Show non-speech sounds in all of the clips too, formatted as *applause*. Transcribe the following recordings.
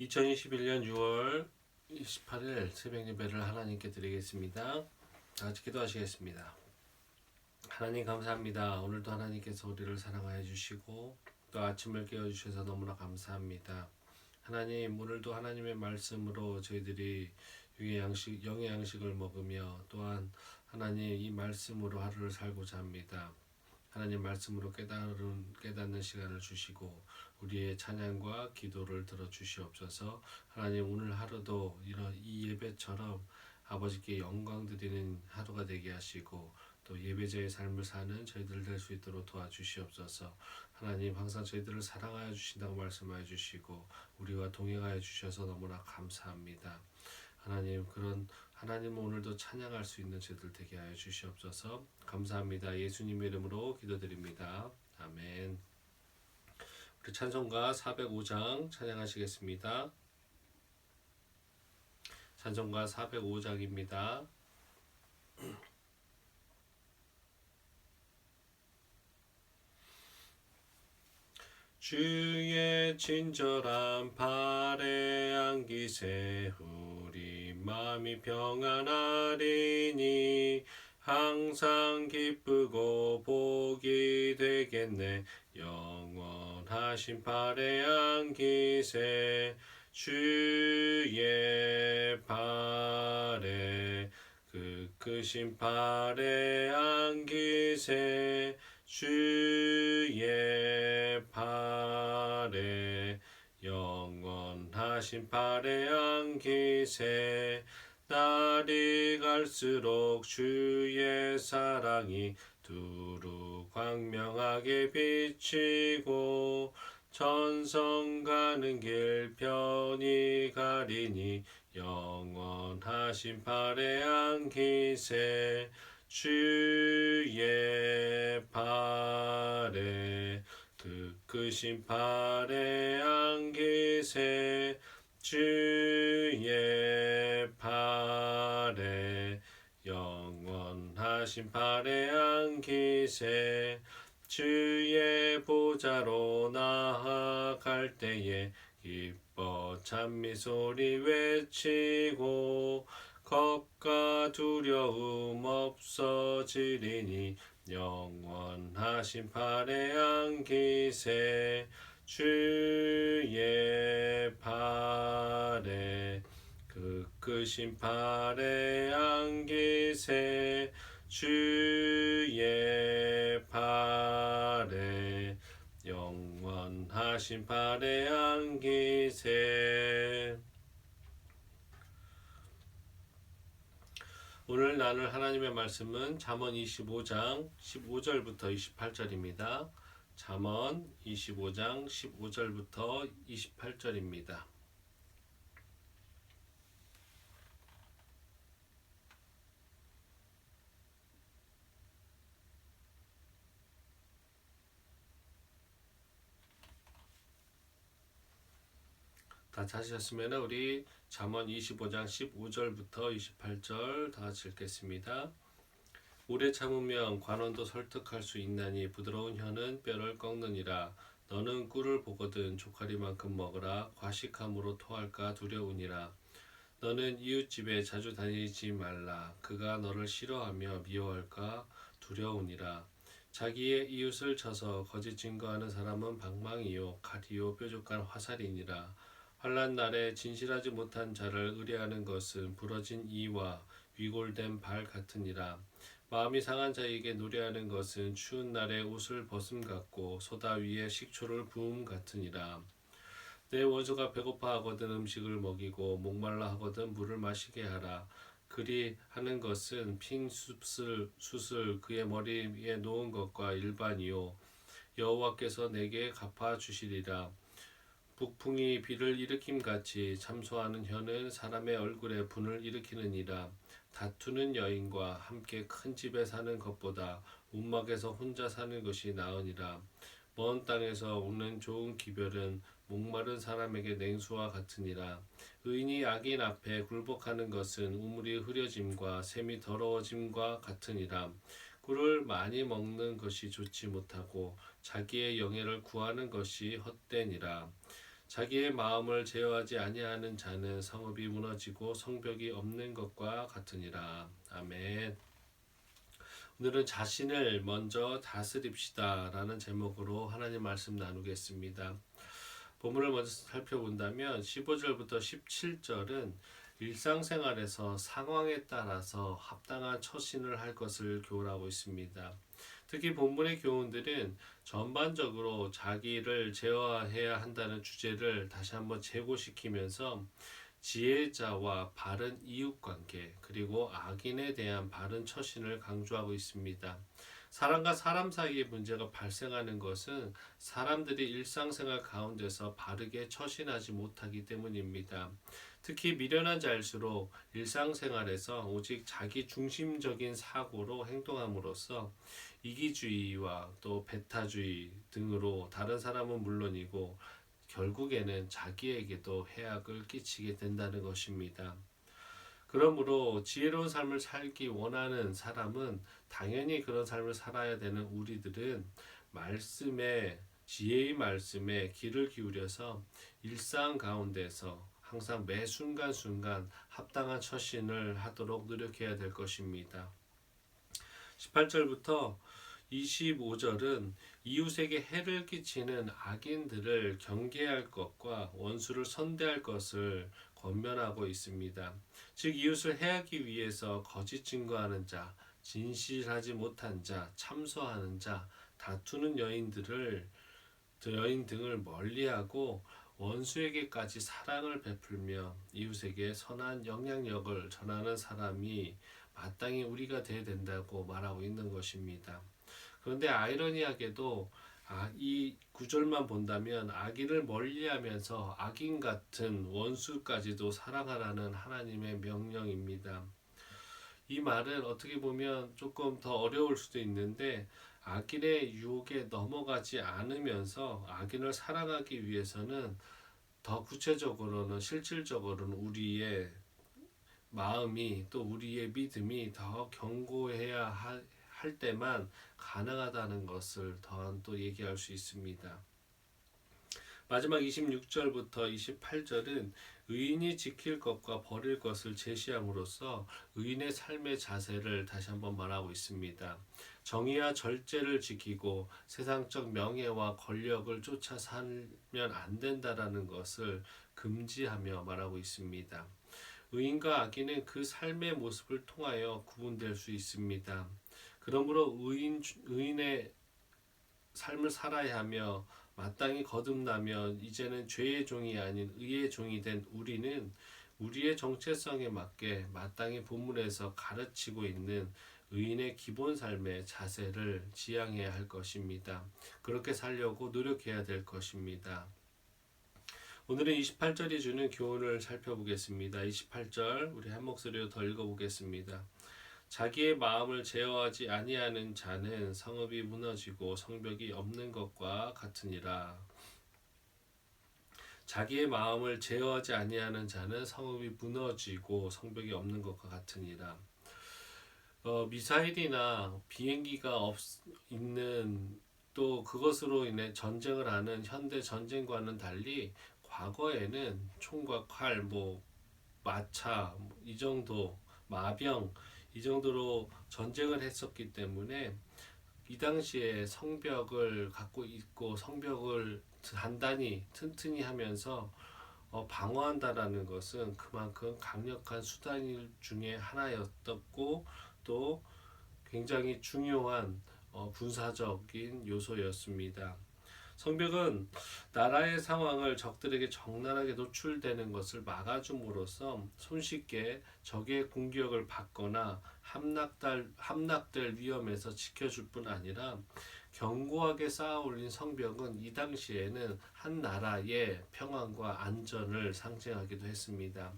2021년 6월 28일 새벽 예배를 하나님께 드리겠습니다. 다 같이 기도하시겠습니다. 하나님 감사합니다. 오늘도 하나님께서 우리를 사랑하여 주시고 또 아침을 깨워 주셔서 너무나 감사합니다. 하나님 오늘도 하나님의 말씀으로 저희들이 영의 양식 영의 양식을 먹으며 또한 하나님 이 말씀으로 하루를 살고자 합니다. 하나님 말씀으로 깨달은 깨닫는 시간을 주시고 우리의 찬양과 기도를 들어 주시옵소서. 하나님 오늘 하루도 이런 이 예배처럼 아버지께 영광 드리는 하루가 되게 하시고 또 예배자의 삶을 사는 저희들 될 수 있도록 도와주시옵소서. 하나님 항상 저희들을 사랑하여 주신다고 말씀하여 주시고 우리와 동행하여 주셔서 너무나 감사합니다. 하나님 그런 하나님 오늘도 찬양할 수 있는 저희들 되게 하여 주시옵소서. 감사합니다. 예수님 이름으로 기도드립니다. 아멘. 우리 찬송가 405장 찬양하시겠습니다. 찬송가 405장입니다. *clears throat* 주의 친절한 발에 안기세 우리 마음이 평안하리니 항상 기쁘고 복이 되겠네. 영원하신 발에 안기세 주의 발에 그 크신 발에 안기세 주의 발에 영 발에 안기세 날이 갈수록 주의 사랑이 두루 광명하게 비치고 천성 가는 길 편히 가리니 영원하신 발에 안기세 주의 발에 그 크신 발에 안기세 주의 발에 영원하신 발에 안기세 주의 보좌로 나아갈 때에 기뻐 찬미 소리 외치고 겁과 두려움 없어지리니 영원하신 발에 안기세 주의 발에 그 크신 발에 안기세 주의 발에 영원하신 발에 안기세 오늘 나눌 하나님의 말씀은 잠언 25장 15절부터 28절입니다. 잠언 25장 15절부터 28절입니다. 다 찾으셨으면 우리 잠언 25장 15절부터 28절 다 같이 읽겠습니다. 오래 참으면 관원도 설득할 수 있나니 부드러운 혀는 뼈를 꺾느니라. 너는 꿀을 보거든 조카리만큼 먹으라. 과식함으로 토할까 두려우니라. 너는 이웃집에 자주 다니지 말라. 그가 너를 싫어하며 미워할까 두려우니라. 자기의 이웃을 쳐서 거짓 증거하는 사람은 방망이요 칼이요 뾰족한 화살이니라. 환란 날에 진실하지 못한 자를 의뢰하는 것은 부러진 이와 위골된 발 같으니라 마음이 상한 자에게 노래하는 것은 추운 날에 옷을 벗음 같고 소다 위에 식초를 부음 같으니라. 내 원수가 배고파하거든 음식을 먹이고 목말라 하거든 물을 마시게 하라. 그리 하는 것은 핑 숫을 숫을 그의 머리 위에 놓은 것과 일반이요 여호와께서 내게 갚아 주시리라. 북풍이 비를 일으킴 같이 참소하는 혀는 사람의 얼굴에 분을 일으키느니라. 다투는 여인과 함께 큰 집에 사는 것보다 움막에서 혼자 사는 것이 나으니라. 먼 땅에서 오는 좋은 기별은 목마른 사람에게 냉수와 같으니라. 의인이 악인 앞에 굴복하는 것은 우물이 흐려짐과 샘이 더러워짐과 같으니라. 꿀을 많이 먹는 것이 좋지 못하고 자기의 영예를 구하는 것이 헛되니라. 자기의 마음을 제어하지 아니하는 자는 성읍이 무너지고 성벽이 없는 것과 같으니라. 아멘. 오늘은 자신을 먼저 다스립시다라는 제목으로 하나님 말씀 나누겠습니다. 본문을 먼저 살펴본다면 15절부터 17절은 일상생활에서 상황에 따라서 합당한 처신을 할 것을 교훈하고 있습니다. 특히 본문의 교훈들은 전반적으로 자기를 제어해야 한다는 주제를 다시 한번 재고시키면서 지혜자와 바른 이웃관계 그리고 악인에 대한 바른 처신을 강조하고 있습니다. 사람과 사람 사이의 문제가 발생하는 것은 사람들이 일상생활 가운데서 바르게 처신하지 못하기 때문입니다. 특히 미련한 자일수록 일상생활에서 오직 자기 중심적인 사고로 행동함으로써 이기주의와 또 배타주의 등으로 다른 사람은 물론이고 결국에는 자기에게도 해악을 끼치게 된다는 것입니다. 그러므로 지혜로운 삶을 살기 원하는 사람은 당연히 그런 삶을 살아야 되는 우리들은 말씀에 지혜의 말씀에 귀를 기울여서 일상 가운데서 항상 매 순간순간 합당한 처신을 하도록 노력해야 될 것입니다. 18절부터 25절은 이웃에게 해를 끼치는 악인들을 경계할 것과 원수를 선대할 것을 권면하고 있습니다. 즉 이웃을 해하기 위해서 거짓 증거하는 자, 진실하지 못한 자, 참소하는 자, 다투는 여인들을 여인 등을 멀리하고 원수에게까지 사랑을 베풀며 이웃에게 선한 영향력을 전하는 사람이 마땅히 우리가 돼야 된다고 말하고 있는 것입니다. 그런데 아이러니하게도 아, 이 구절만 본다면 악인을 멀리하면서 악인 같은 원수까지도 사랑하라는 하나님의 명령입니다. 이 말은 어떻게 보면 조금 더 어려울 수도 있는데 악인의 유혹에 넘어가지 않으면서 악인을 사랑하기 위해서는 더 구체적으로는 실질적으로는 우리의 마음이 또 우리의 믿음이 더 견고해야 할, 할 때만 가능하다는 것을 더한 또 얘기할 수 있습니다. 마지막 26절부터 28절은 의인이 지킬 것과 버릴 것을 제시함으로써 의인의 삶의 자세를 다시 한번 말하고 있습니다. 정의와 절제를 지키고 세상적 명예와 권력을 쫓아 살면 안 된다라는 것을 금지하며 말하고 있습니다. 의인과 악인은 그 삶의 모습을 통하여 구분될 수 있습니다. 그러므로 의인 의인의 삶을 살아야 하며 마땅히 거듭나며 이제는 죄의 종이 아닌 의의 종이 된 우리는 우리의 정체성에 맞게 마땅히 본문에서 가르치고 있는 의인의 기본 삶의 자세를 지향해야 할 것입니다. 그렇게 살려고 노력해야 될 것입니다. 오늘은 28절이 주는 교훈을 살펴보겠습니다. 28절 우리 한 목소리로 더 읽어보겠습니다. 자기의 마음을 제어하지 아니하는 자는 성읍이 무너지고 성벽이 없는 것과 같으니라. 자기의 마음을 제어하지 아니하는 자는 성읍이 무너지고 성벽이 없는 것과 같으니라. 어, 미사일이나 비행기가 없, 있는 또 그것으로 인해 전쟁을 하는 현대 전쟁과는 달리 과거에는 총과 칼, 뭐 마차 뭐이 정도 마병 이 정도로 전쟁을 했었기 때문에 이 당시에 성벽을 갖고 있고 성벽을 단단히 튼튼히 하면서 어, 방어한다라는 것은 그만큼 강력한 수단 중에 하나였었고 또 굉장히 중요한 어, 군사적인 요소였습니다. 성벽은 나라의 상황을 적들에게 적나라하게 노출되는 것을 막아줌으로써 손쉽게 적의 공격을 받거나 함락될, 함락될 위험에서 지켜줄 뿐 아니라 견고하게 쌓아 올린 성벽은 이 당시에는 한 나라의 평안과 안전을 상징하기도 했습니다.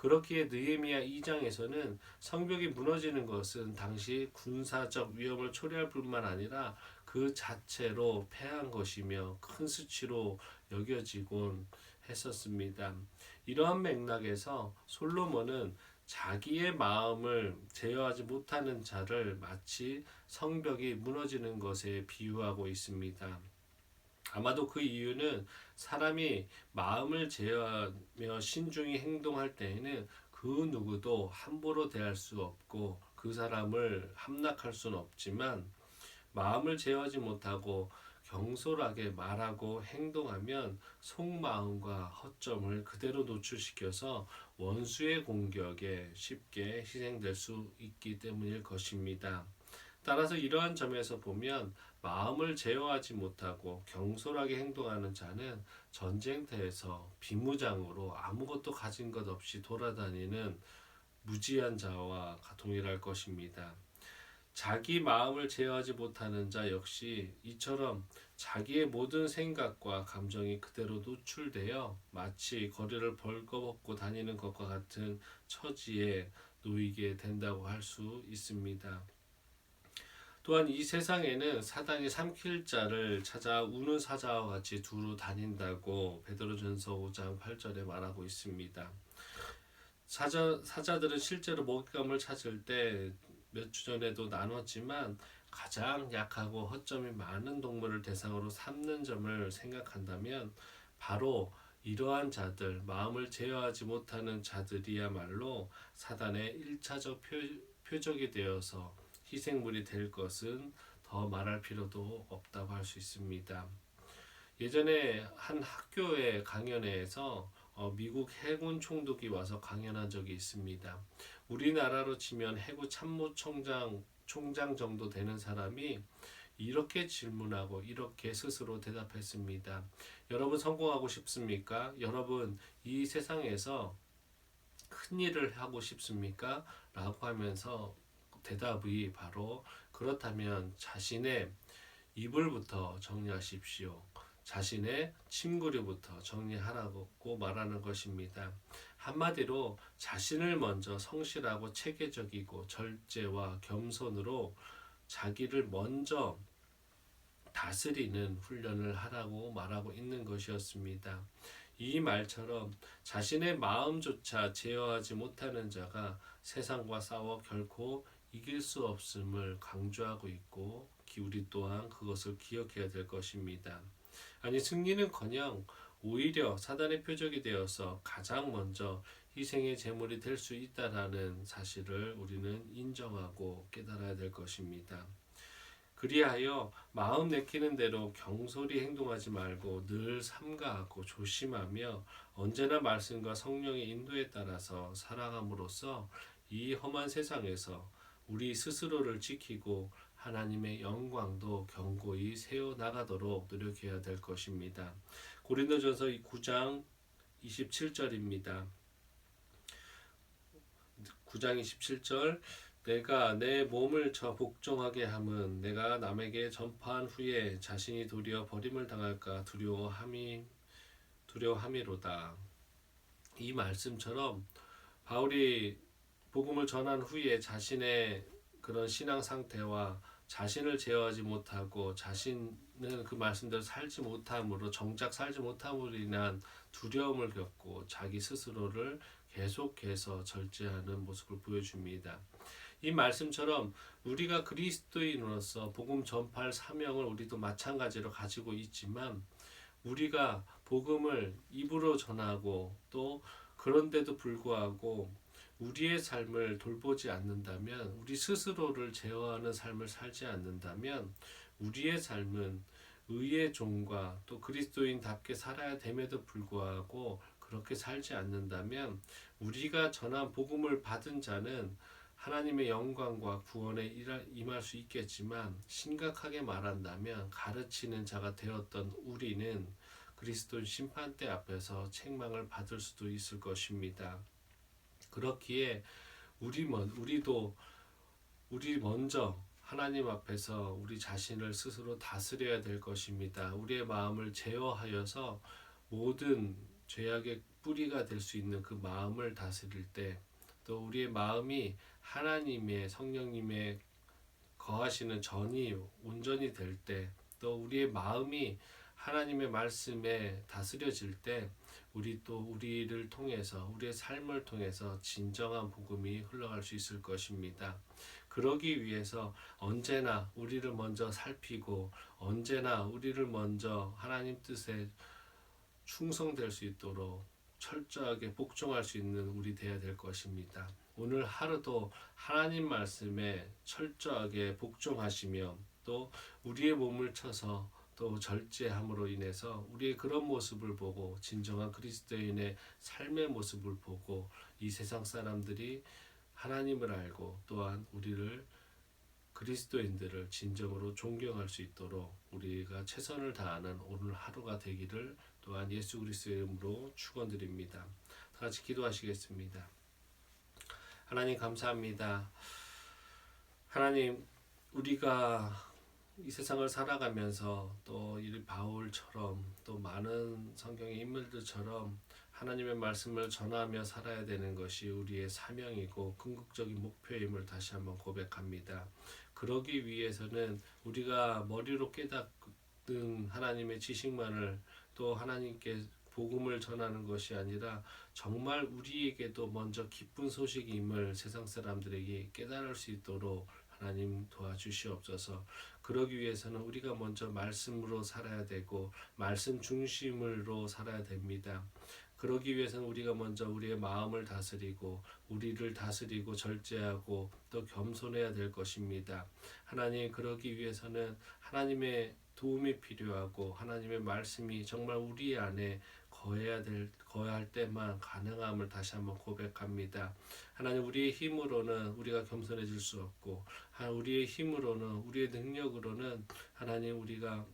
그렇기에 느헤미야 2장에서는 성벽이 무너지는 것은 당시 군사적 위험을 초래할 뿐만 아니라 그 자체로 패한 것이며 큰 수치로 여겨지곤 했었습니다. 이러한 맥락에서 솔로몬은 자기의 마음을 제어하지 못하는 자를 마치 성벽이 무너지는 것에 비유하고 있습니다. 아마도 그 이유는 사람이 마음을 제어하며 신중히 행동할 때에는 그 누구도 함부로 대할 수 없고 그 사람을 함락할 수는 없지만 마음을 제어하지 못하고 경솔하게 말하고 행동하면 속마음과 허점을 그대로 노출시켜서 원수의 공격에 쉽게 희생될 수 있기 때문일 것입니다. 따라서 이러한 점에서 보면 마음을 제어하지 못하고 경솔하게 행동하는 자는 전쟁터에서 비무장으로 아무것도 가진 것 없이 돌아다니는 무지한 자와 동일할 것입니다. 자기 마음을 제어하지 못하는 자 역시 이처럼 자기의 모든 생각과 감정이 그대로 노출되어 마치 거리를 벌거벗고 다니는 것과 같은 처지에 놓이게 된다고 할 수 있습니다. 또한 이 세상에는 사단이 삼킬 자를 찾아 우는 사자와 같이 두루 다닌다고 베드로전서 5장 8절에 말하고 있습니다. 사자, 사자들은 실제로 먹잇감을 찾을 때 몇 주 전에도 나눴지만 가장 약하고 허점이 많은 동물을 대상으로 삼는 점을 생각한다면 바로 이러한 자들, 마음을 제어하지 못하는 자들이야말로 사단의 1차적 표, 표적이 되어서 희생물이 될 것은 더 말할 필요도 없다고 할 수 있습니다. 예전에 한 학교의 강연회에서 어, 미국 해군 총독이 와서 강연한 적이 있습니다. 우리나라로 치면 해군 참모총장 총장 정도 되는 사람이 이렇게 질문하고 이렇게 스스로 대답했습니다. 여러분 성공하고 싶습니까? 여러분 이 세상에서 큰 일을 하고 싶습니까? 라고 하면서 대답이 바로 그렇다면 자신의 이불부터 정리하십시오. 자신의 침구류부터 정리하라고 말하는 것입니다. 한마디로 자신을 먼저 성실하고 체계적이고 절제와 겸손으로 자기를 먼저 다스리는 훈련을 하라고 말하고 있는 것이었습니다. 이 말처럼 자신의 마음조차 제어하지 못하는 자가 세상과 싸워 결코 이길 수 없음을 강조하고 있고 우리 또한 그것을 기억해야 될 것입니다. 아니 승리는커녕 오히려 사단의 표적이 되어서 가장 먼저 희생의 제물이 될 수 있다라는 사실을 우리는 인정하고 깨달아야 될 것입니다. 그리하여 마음 내키는 대로 경솔히 행동하지 말고 늘 삼가하고 조심하며 언제나 말씀과 성령의 인도에 따라서 살아감으로써 이 험한 세상에서 우리 스스로를 지키고 하나님의 영광도 견고히 세워 나가도록 노력해야 될 것입니다. 고린도전서 9장 27절입니다. 9장 27절 내가 내 몸을 저 복종하게 함은 내가 남에게 전파한 후에 자신이 도리어 버림을 당할까 두려워함이 두려워함이로다. 이 말씀처럼 바울이 복음을 전한 후에 자신의 그런 신앙 상태와 자신을 제어하지 못하고 자신은 그 말씀대로 살지 못함으로 정작 살지 못함으로 인한 두려움을 겪고 자기 스스로를 계속해서 절제하는 모습을 보여줍니다. 이 말씀처럼 우리가 그리스도인으로서 복음 전파할 사명을 우리도 마찬가지로 가지고 있지만 우리가 복음을 입으로 전하고 또 그런데도 불구하고 우리의 삶을 돌보지 않는다면, 우리 스스로를 제어하는 삶을 살지 않는다면, 우리의 삶은 의의 종과 또 그리스도인답게 살아야 됨에도 불구하고 그렇게 살지 않는다면, 우리가 전한 복음을 받은 자는 하나님의 영광과 구원에 임할 수 있겠지만, 심각하게 말한다면 가르치는 자가 되었던 우리는 그리스도 심판대 앞에서 책망을 받을 수도 있을 것입니다. 그렇기에 우리 먼 우리도 우리 먼저 하나님 앞에서 우리 자신을 스스로 다스려야 될 것입니다. 우리의 마음을 제어하여서 모든 죄악의 뿌리가 될 수 있는 그 마음을 다스릴 때, 또 우리의 마음이 하나님의 성령님의 거하시는 전이 온전히 될 때, 또 우리의 마음이 하나님의 말씀에 다스려질 때 우리 또 우리를 통해서 우리의 삶을 통해서 진정한 복음이 흘러갈 수 있을 것입니다. 그러기 위해서 언제나 우리를 먼저 살피고 언제나 우리를 먼저 하나님 뜻에 충성될 수 있도록 철저하게 복종할 수 있는 우리 되어야 될 것입니다. 오늘 하루도 하나님 말씀에 철저하게 복종하시며 또 우리의 몸을 쳐서 또 절제함으로 인해서 우리의 그런 모습을 보고 진정한 그리스도인의 삶의 모습을 보고 이 세상 사람들이 하나님을 알고 또한 우리를 그리스도인들을 진정으로 존경할 수 있도록 우리가 최선을 다하는 오늘 하루가 되기를 또한 예수 그리스도의 이름으로 축원드립니다. 다 같이 기도하시겠습니다. 하나님 감사합니다. 하나님 우리가 이 세상을 살아가면서 또 이 바울처럼 또 많은 성경의 인물들처럼 하나님의 말씀을 전하며 살아야 되는 것이 우리의 사명이고 궁극적인 목표임을 다시 한번 고백합니다. 그러기 위해서는 우리가 머리로 깨닫는 하나님의 지식만을 또 하나님께 복음을 전하는 것이 아니라 정말 우리에게도 먼저 기쁜 소식임을 세상 사람들에게 깨달을 수 있도록 하나님 도와주시옵소서. 그러기 위해서는 우리가 먼저 말씀으로 살아야 되고 말씀 중심으로 살아야 됩니다. 그러기 위해서는 우리가 먼저 우리의 마음을 다스리고 우리를 다스리고 절제하고 또 겸손해야 될 것입니다. 하나님 그러기 위해서는 하나님의 도움이 필요하고 하나님의 말씀이 정말 우리 안에 거해야 될 거할 때만 가능함을 다시 한번 고백합니다. 하나님 우리의 힘으로는 우리가 겸손해질 수 없고 우리의 힘으로는 우리의 능력으로는 하나님 우리가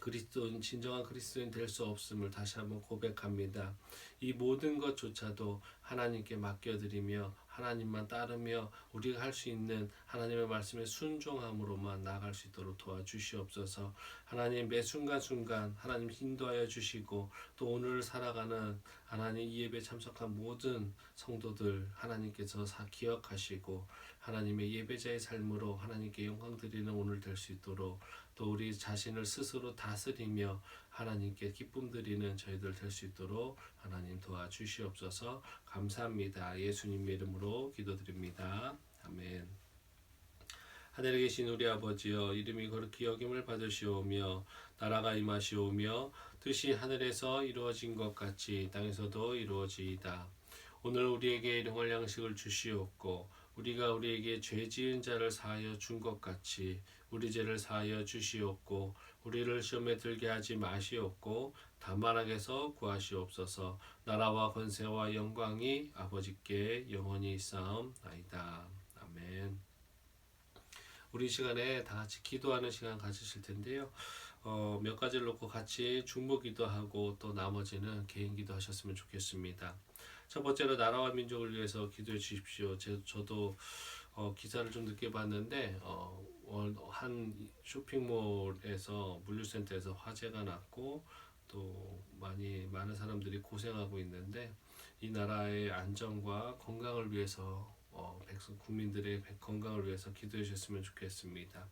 그리스도인 진정한 그리스도인 될 수 없음을 다시 한번 고백합니다. 이 모든 것조차도 하나님께 맡겨드리며 하나님만 따르며 우리가 할 수 있는 하나님의 말씀에 순종함으로만 나아갈 수 있도록 도와주시옵소서. 하나님 매 순간순간 하나님 인도하여 주시고 또 오늘 살아가는 하나님 이 예배 참석한 모든 성도들 하나님께서 기억하시고 하나님의 예배자의 삶으로 하나님께 영광 드리는 오늘 될 수 있도록 또 우리 자신을 스스로 다스리며 하나님께 기쁨 드리는 저희들 될 수 있도록 하나님 도와주시옵소서 감사합니다. 예수님 이름으로 기도드립니다. 아멘. 하늘에 계신 우리 아버지여 이름이 거룩히 여김을 받으시오며 나라가 임하시오며 뜻이 하늘에서 이루어진 것 같이 땅에서도 이루어지이다. 오늘 우리에게 일용할 양식을 주시옵고 우리가 우리에게 죄 지은 자를 사하여 준 것 같이 우리 죄를 사하여 주시옵고 우리를 시험에 들게 하지 마시옵고 다만 악에서 구하시옵소서 나라와 권세와 영광이 아버지께 영원히 있사옵나이다. 아멘. 우리 시간에 다 같이 기도하는 시간 가지실 텐데요. 어, 몇 가지를 놓고 같이 중보 기도하고 또 나머지는 개인 기도하셨으면 좋겠습니다. 첫 번째로 나라와 민족을 위해서 기도해 주십시오. 제, 저도 어, 기사를 좀 늦게 봤는데 어, 한 쇼핑몰에서 물류센터에서 화재가 났고 또 많이 많은 사람들이 고생하고 있는데 이 나라의 안전과 건강을 위해서 어, 백성 국민들의 건강을 위해서 기도해 주셨으면 좋겠습니다.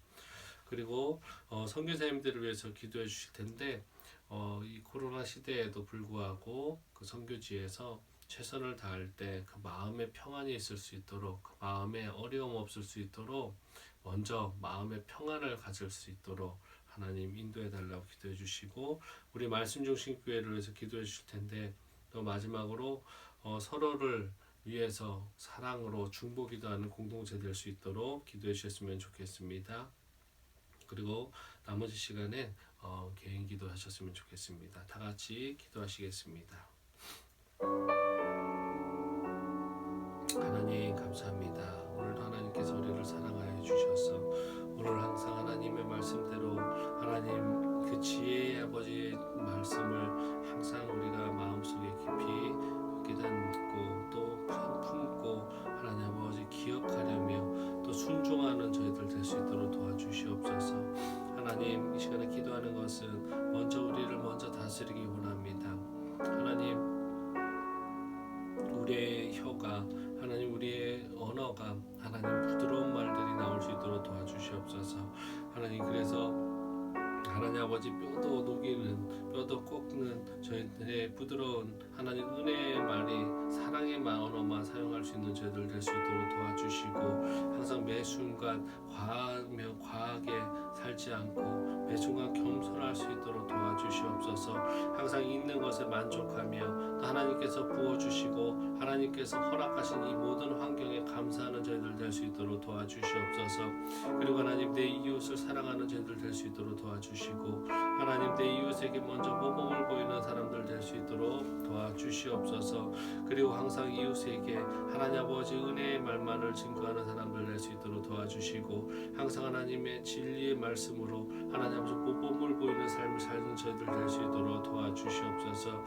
그리고 어, 선교사님들을 위해서 기도해 주실 텐데 어, 이 코로나 시대에도 불구하고 그 선교지에서 최선을 다할 때 그 마음에 평안이 있을 수 있도록 그 마음에 어려움 없을 수 있도록 먼저 마음의 평안을 가질 수 있도록 하나님 인도해 달라고 기도해 주시고 우리 말씀 중심 교회를 위해서 기도해 주실 텐데 또 마지막으로 어, 서로를 위해서 사랑으로 중보 기도하는 공동체 될 수 있도록 기도해 주셨으면 좋겠습니다. 그리고 나머지 시간에 어, 개인 기도하셨으면 좋겠습니다. 다 같이 기도하시겠습니다. 하나님 감사합니다. 오늘도 하나님께서 우리를 사랑하여 주셔서 오늘 항상 하나님의 말씀대로 하나님 그 지혜의 아버지의 말씀을 항상 우리가 마음속에 깊이 깨닫고 또 품고 하나님 아버지 기억하려며 또 순종하는 저희들 될 수 있도록 도와주시옵소서. 하나님 이 시간에 기도하는 것은 먼저 우리를 먼저 다스리기 원합니다. 하나님 우리의 혀가 하나님 우리의 언어가 하나님 부드러운 말들이 나올 수 있도록 도와주시옵소서. 하나님 그래서 하나님 아버지 뼈도 녹이는 뼈도 꺾는 저희들의 부드러운 하나님 은혜의 말이 사랑의 언어만 사용할 수 있는 저희들 될 수 있도록 도와주시고 항상 매 순간 과하며 과하게 살지 않고 매 순간 겸손할 수 있도록 도와주시옵소서. 항상 있는 것에 만족하며 또 하나님께서 부어주시고 하나님께서 허락하신 이 모든 환경에 감사하는 저희들 될 수 있도록 도와주시옵소서. 그리고 하나님 내 이웃을 사랑하는 저희들 될 수 있도록 도와주시고 하나님 내 이웃에게 먼저 모범을 보이는 사람들 될 수 있도록 도와주시옵소서. 그리고 항상 이웃에게 하나님 아버지 은혜의 말만을 증거하는 사람들 될 수 있도록 도와주시고 항상 하나님의 진리의 말씀으로 하나님 아버지 모범을 보이는 삶을 살는 저희들 될 수 있도록 도와주시옵소서.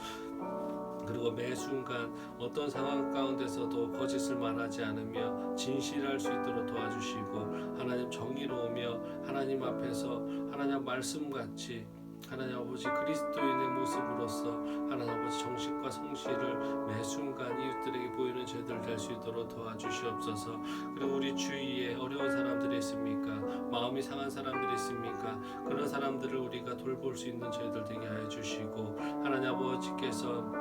그리고 매 순간 어떤 상황 가운데서도 거짓을 말하지 않으며 진실할 수 있도록 도와주시고 하나님 정의로우며 하나님 앞에서 하나님 말씀같이 하나님 아버지 그리스도인의 모습으로서 하나님 아버지 정식과 성실을 매 순간 이웃들에게 보이는 저희들 될 수 있도록 도와주시옵소서. 그리고 우리 주위에 어려운 사람들이 있습니까? 마음이 상한 사람들이 있습니까? 그런 사람들을 우리가 돌볼 수 있는 저희들 되게 하여 주시고 하나님 아버지께서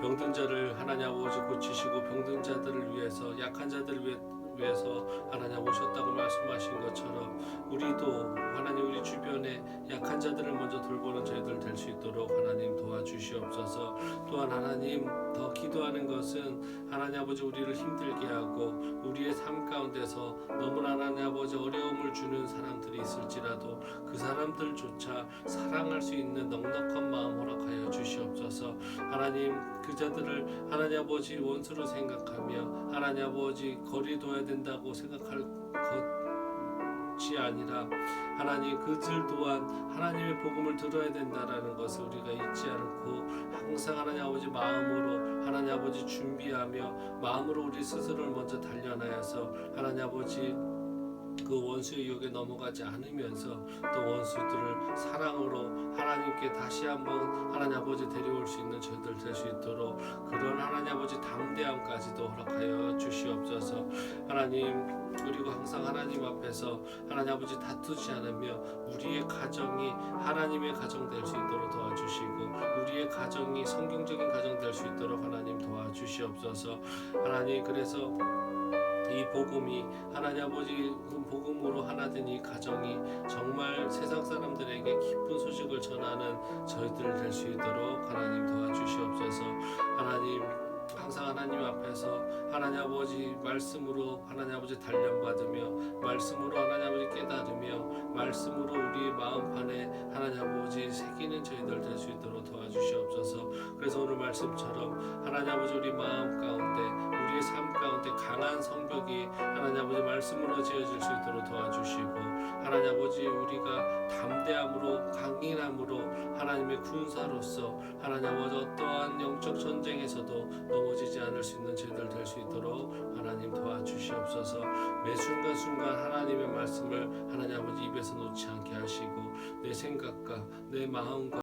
병든 자를 하나님 아버지 고치시고 병든 자들을 위해서 약한 자들을 위해 위해서 하나님 오셨다고 말씀하신 것처럼 우리도 하나님 우리 주변에 약한 자들을 먼저 돌보는 저희들 될 수 있도록 하나님 도와주시옵소서. 또한 하나님 더 기도하는 것은 하나님 아버지 우리를 힘들게 하고 우리의 삶 가운데서 너무나 하나님 아버지 어려움을 주는 사람들이 있을지라도 그 사람들조차 사랑할 수 있는 넉넉한 마음 허락하여 주시옵소서. 하나님 그 자들을 하나님 아버지 원수로 생각하며 하나님 아버지 거리 둬야 된다고 생각할 것이 아니라 하나님 그들 또한 하나님의 복음을 들어야 된다라는 것을 우리가 잊지 않고 항상 하나님 아버지 마음으로 하나님 아버지 준비하며 마음으로 우리 스스로를 먼저 단련하여서 하나님 아버지 그 원수의 유혹에 넘어가지 않으면서 또 원수들을 사랑으로 하나님께 다시 한번 하나님 아버지 데려올 수 있는 저희들 될 수 있도록 그런 하나님 아버지 담대함까지도 허락하여 주시옵소서. 하나님 그리고 항상 하나님 앞에서 하나님 아버지 다투지 않으며 우리의 가정이 하나님의 가정 될 수 있도록 도와주시고 우리의 가정이 성경적인 가정 될 수 있도록 하나님 도와주시옵소서. 하나님 그래서 이 복음이 하나님 아버지 그 복음으로 하나 된 이 가정이 정말 세상 사람들에게 기쁜 소식을 전하는 저희들 될 수 있도록 하나님 도와주시옵소서. 하나님 항상 하나님 앞에서 하나님 아버지 말씀으로 하나님 아버지 단련받으며 말씀으로 하나님 아버지 깨달으며 말씀으로 우리의 마음판에 하나님 아버지 새기는 저희들 될 수 있도록 도와주시옵소서. 그래서 오늘 말씀처럼 하나님 아버지 우리 마음 가운데 우리의 삶 가운데 강한 성벽이 하나님 아버지 말씀으로 지어질 수 있도록 도와주시고 하나님 아버지 우리가 담대함으로 강인함으로 하나님의 군사로서 하나님 아버지 어떠한 영적 전쟁에서도 넘어지지 않을 수 있는 저희들 될 수 있도록 하나님 도와주시옵소서. 매 순간순간 하나님의 말씀을 하나님 아버지 입에서 놓지 않게 하시고 내 생각과 내 마음과